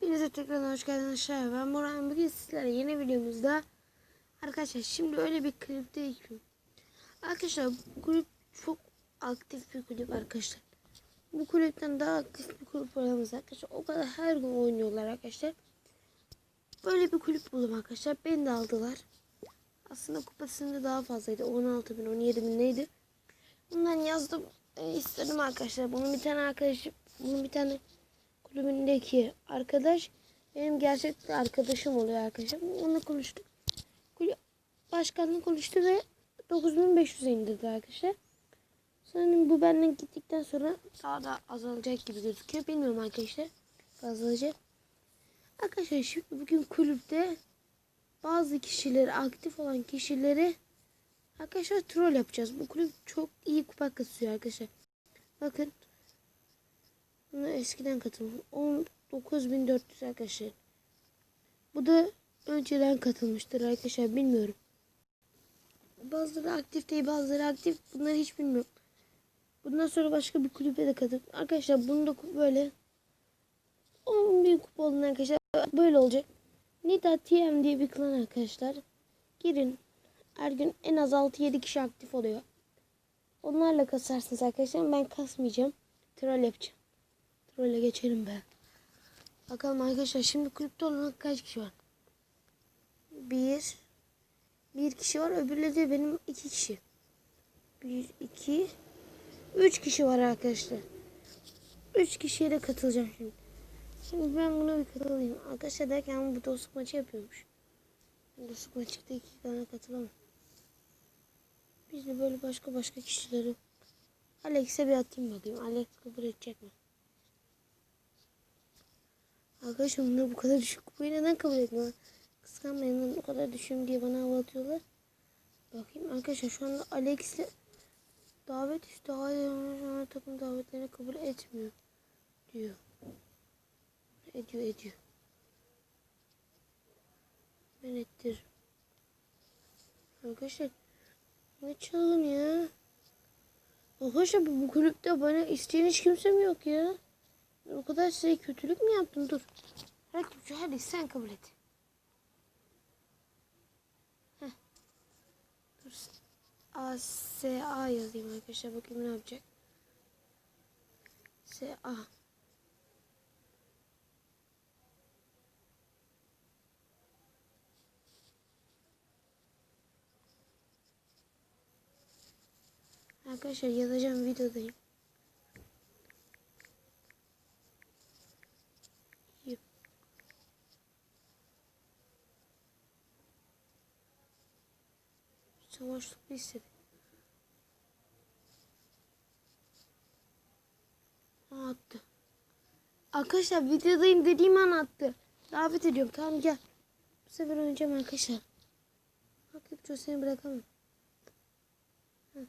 Hepinize tekrar hoş geldiniz. Aşağıya. Ben Moran bugün sizlerle yeni videomuzda Arkadaşlar şimdi öyle bir klipte ki. Arkadaşlar bu kulüp çok aktif bir kulüp arkadaşlar. Bu kulüpten daha aktif bir kulüp olamaz arkadaşlar. O kadar her gün oynuyorlar arkadaşlar. Böyle bir kulüp buldum arkadaşlar. Beni de aldılar. Aslında kupasında daha fazlaydı. 16 bin 17 bin neydi? Bundan yazdım e, istedim arkadaşlar. Bunun bir tane arkadaşım Bunun bir tane kulübündeki arkadaş benim gerçek arkadaşım oluyor arkadaşım. Onunla konuştuk. Başkanla konuştu ve 9500 indirdi arkadaşlar. Sanırım bu benden gittikten sonra daha da azalacak gibi gözüküyor. Bilmiyorum arkadaşlar. Azalacak. Arkadaşlar şimdi bugün kulüpte bazı kişileri aktif olan kişileri arkadaşlar troll yapacağız. Bu kulüp çok iyi kupa kasıyor arkadaşlar. Bakın Buna eskiden katılmış. 19.400 arkadaşlar. Bu da önceden katılmıştır arkadaşlar. Bilmiyorum. Bazıları aktif değil bazıları aktif. Bunları hiç bilmiyorum. Bundan sonra başka bir kulübe de katıl. Arkadaşlar bunu da böyle 10 bin kupa olun arkadaşlar. Böyle olacak. Nida TM diye bir klan arkadaşlar. Girin. Her gün en az 6-7 kişi aktif oluyor. Onlarla kasarsınız arkadaşlar. Ben kasmayacağım. Troll yapacağım. Trolle geçelim be. Bakalım arkadaşlar şimdi kulüpte olan kaç kişi var? Bir. Bir kişi var. Öbürleri de benim iki kişi. Bir, iki. Üç kişi var arkadaşlar. Üç kişiye de katılacağım şimdi. Şimdi ben buna bir katılayım. Arkadaşlar derken bu dostluk maçı yapıyormuş. Dostluk maçında iki tane katılamam. Biz de böyle başka başka kişileri. Alex'e bir atayım bakayım. Alex kabul edecek mi? Arkadaşlar onlar bu kadar düşük kupayı neden kabul etmiyorlar? Kıskanmayın o kadar düşüğüm diye bana hava atıyorlar. Bakayım arkadaşlar şu anda Alex'le davet işte hayır takım davetlerini kabul etmiyor diyor. Ediyor ediyor. Ben ettir. Arkadaşlar ne çılgın ya. Arkadaşlar bu, bu kulüpte bana isteyen hiç kimse mi yok ya? O kadar size kötülük mü yaptım? Dur. Rakipçi hadi sen kabul et. Dur. A, S, A yazayım arkadaşlar. Bakayım ne yapacak. S, A. Arkadaşlar yazacağım videodayım. Bir istedi. Aa, attı. Arkadaşlar videodayım dediğim an attı. Davet ediyorum. Tamam gel. Bu sefer oynayacağım arkadaşlar. Hep seni bırakamam. Hı.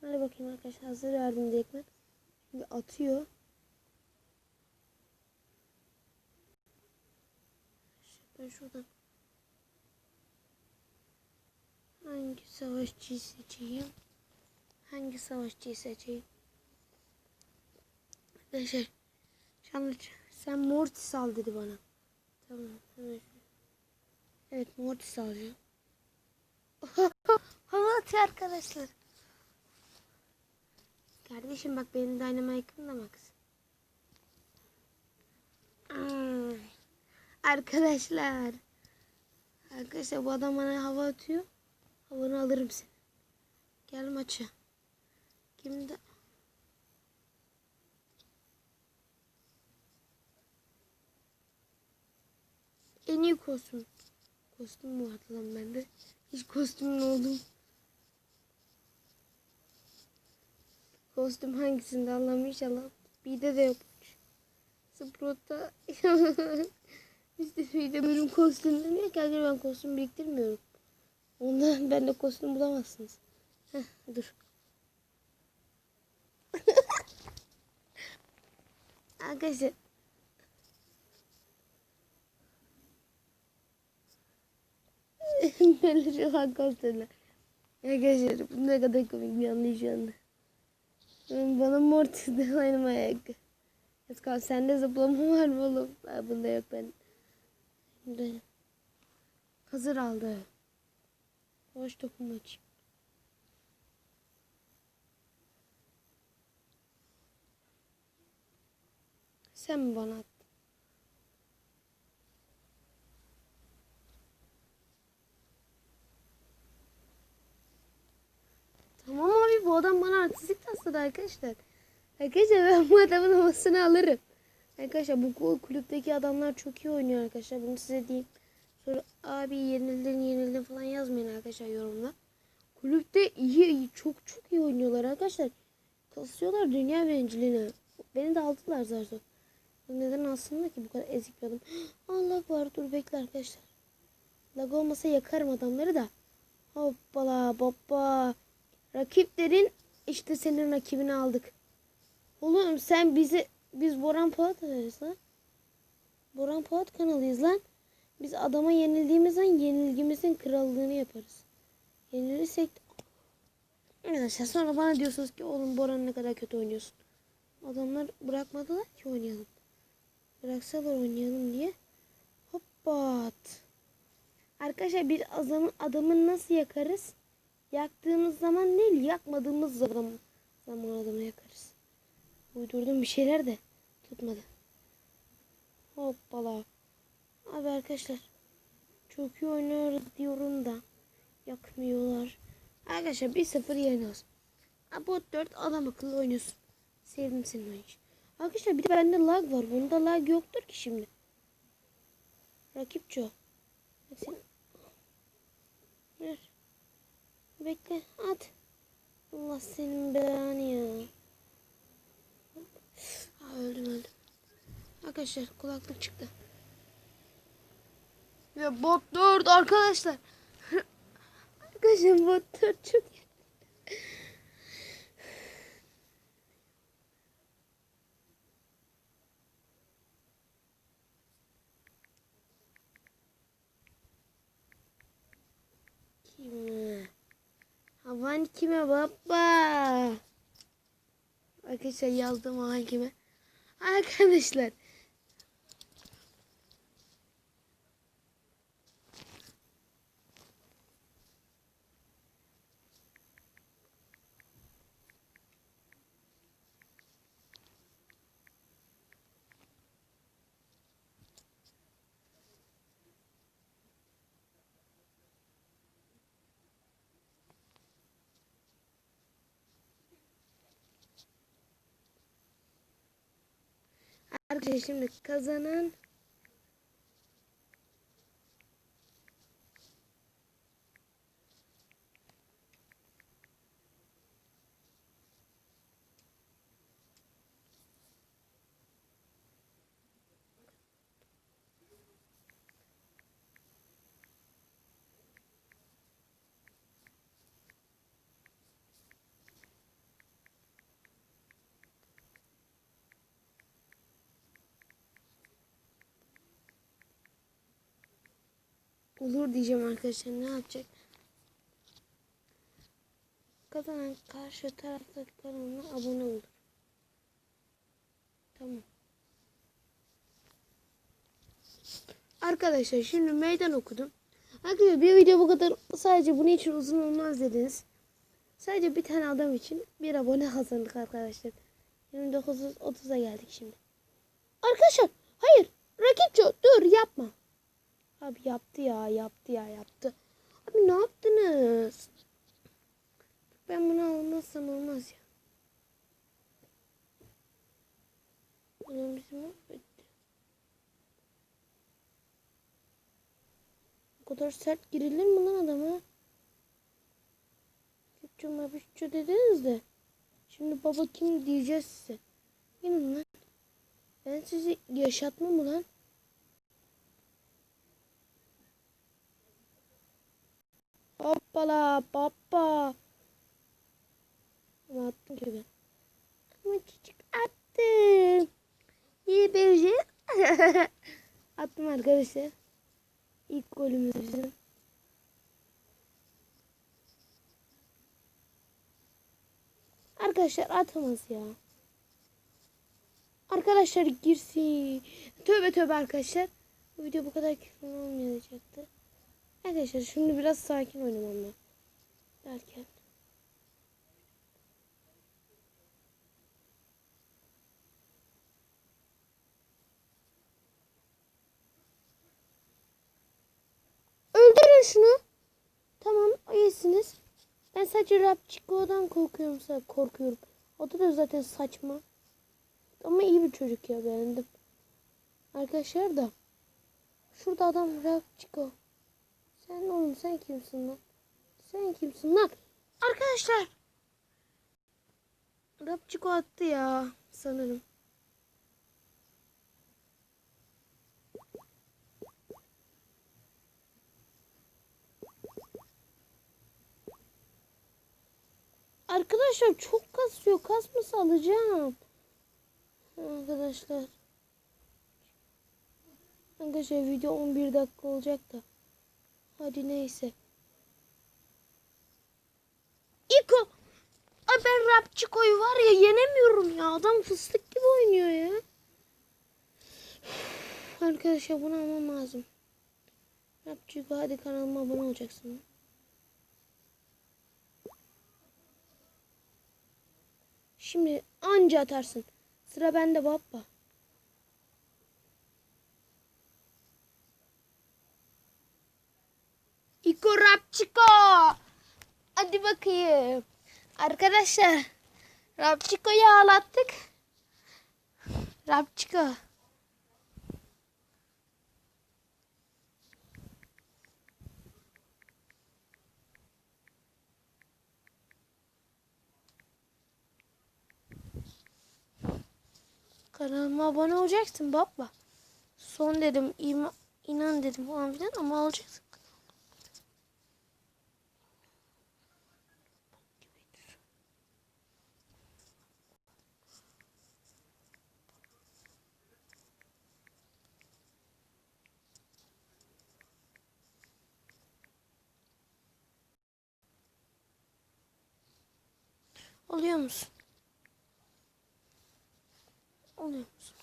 Hadi bakayım arkadaşlar hazır verdim direktmen. Şimdi atıyor. Ben şuradan hangi savaşçıyı seçeyim? Hangi savaşçıyı seçeyim? Arkadaşlar şu sen Mortis al dedi bana. Tamam. Evet Mortis alacağım. Hava atıyor arkadaşlar. Kardeşim bak benim Dynamite'ım da max. Arkadaşlar. Arkadaşlar bu adam bana hava atıyor. Havanı alırım seni. Gel maça. Kimde? En iyi kostüm. Kostüm mü vardı lan bende? Hiç kostümün oldum. Kostüm hangisinde Allah'ım inşallah. Bir de de yokmuş. Sprout'ta Bir de benim kostüm demiyor ki ben kostüm biriktirmiyorum. Ondan ben de kostüm bulamazsınız. Heh, dur. Arkadaşlar. Böyle şu an kostümler. Arkadaşlar bu ne kadar komik bir anda. Bana mortis aynı ayak. Eskal sende zıplama var mı oğlum? Bunda yok ben. Şimdi hazır aldı. Hoş topu maç. Sen mi bana attın? Tamam abi bu adam bana artistlik tasladı arkadaşlar. Arkadaşlar ben bu adamın havasını alırım. Arkadaşlar bu kul- kulüpteki adamlar çok iyi oynuyor arkadaşlar. Bunu size diyeyim. Sonra abi yenildin yenildin falan yazmayın arkadaşlar yorumda. Kulüpte iyi, iyi çok çok iyi oynuyorlar arkadaşlar. Kasıyorlar dünya birinciliğine. Beni de aldılar zaten. Neden aslında ki bu kadar ezik bir adam? Allah var dur bekle arkadaşlar. Lag olmasa yakarım adamları da. Hoppala baba. Rakiplerin işte senin rakibini aldık. Oğlum sen bizi biz Boran Polat ararız lan. Boran Polat kanalıyız lan. Biz adama yenildiğimiz an yenilgimizin krallığını yaparız. Yenilirsek Arkadaşlar sonra bana diyorsunuz ki oğlum Boran ne kadar kötü oynuyorsun. Adamlar bırakmadılar ki oynayalım. Bıraksalar oynayalım diye. Hoppat. Arkadaşlar bir adamı, adamı nasıl yakarız? Yaktığımız zaman değil, yakmadığımız zaman, zaman adamı yakarız. Uydurdum bir şeyler de tutmadı. Hoppala. Abi arkadaşlar çok iyi oynuyoruz diyorum da yakmıyorlar. Arkadaşlar 1-0 yeniyoruz. Ha, Bot 4 adam akıllı oynuyorsun. Sevdim senin oynayışı. Arkadaşlar bir de bende lag var. Bunda lag yoktur ki şimdi. Rakip sen- Ver. Bekle. At. Allah senin belanı ya. Aa, öldüm öldüm. Arkadaşlar kulaklık çıktı. Ya bot 4 arkadaşlar. arkadaşlar bot 4 çok. Kime? Havan kime baba? Arkadaşlar yazdım havan kime? Arkadaşlar. Arkadaşlar şimdi kazanan olur diyeceğim arkadaşlar ne yapacak? Kazanan karşı taraftaki kanalına abone olur. Tamam. Arkadaşlar şimdi meydan okudum. Arkadaşlar bir video bu kadar sadece bunun için uzun olmaz dediniz. Sadece bir tane adam için bir abone kazandık arkadaşlar. 29-30'a geldik şimdi. Arkadaşlar hayır rakipçi dur yapma. Abi yaptı ya yaptı ya yaptı. Abi ne yaptınız? Ben bunu almazsam olmaz ya. Ulan bizim mahvetti. O kadar sert girilir mi lan adama? Küçük mabişçi dediniz de. Şimdi baba kim diyeceğiz size. Gelin lan. Ben sizi yaşatmam mı Hoppala baba. Ama attım ki ben. Ama küçük attım. İyi bir attım arkadaşlar. İlk golümüz bizim. Arkadaşlar atamaz ya. Arkadaşlar girsin. Tövbe tövbe arkadaşlar. Bu video bu kadar küfür olmayacaktı. Arkadaşlar şimdi biraz sakin oynamam ben. Derken. Öldürün şunu. Tamam iyisiniz. Ben sadece Rapçiko'dan korkuyorum. Korkuyorum. O da, da zaten saçma. Ama iyi bir çocuk ya beğendim. Arkadaşlar da. Şurada adam Rapçiko. Sen oğlum sen kimsin lan? Sen kimsin lan? Arkadaşlar. Rapçiko attı ya sanırım. Arkadaşlar çok kasıyor. Kasması alacağım. Arkadaşlar. Arkadaşlar video 11 dakika olacak da. Hadi neyse. İko. Ay ben Rapçiko'yu var ya yenemiyorum ya. Adam fıstık gibi oynuyor ya. Arkadaşlar bunu almam lazım. Rapçiko hadi kanalıma abone olacaksın. Şimdi anca atarsın. Sıra bende baba. İko Rapçiko. Hadi bakayım. Arkadaşlar. Rapçiko'yu ağlattık. Rapçiko. Kanalıma abone olacaksın baba. Son dedim, inan dedim falan filan ama alacaksın. Oluyor musun? Oluyor musun?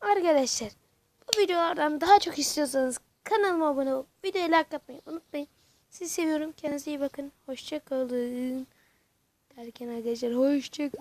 Arkadaşlar bu videolardan daha çok istiyorsanız kanalıma abone olup videoya like atmayı unutmayın. Sizi seviyorum. Kendinize iyi bakın. Hoşça kalın. Derken arkadaşlar hoşça kalın.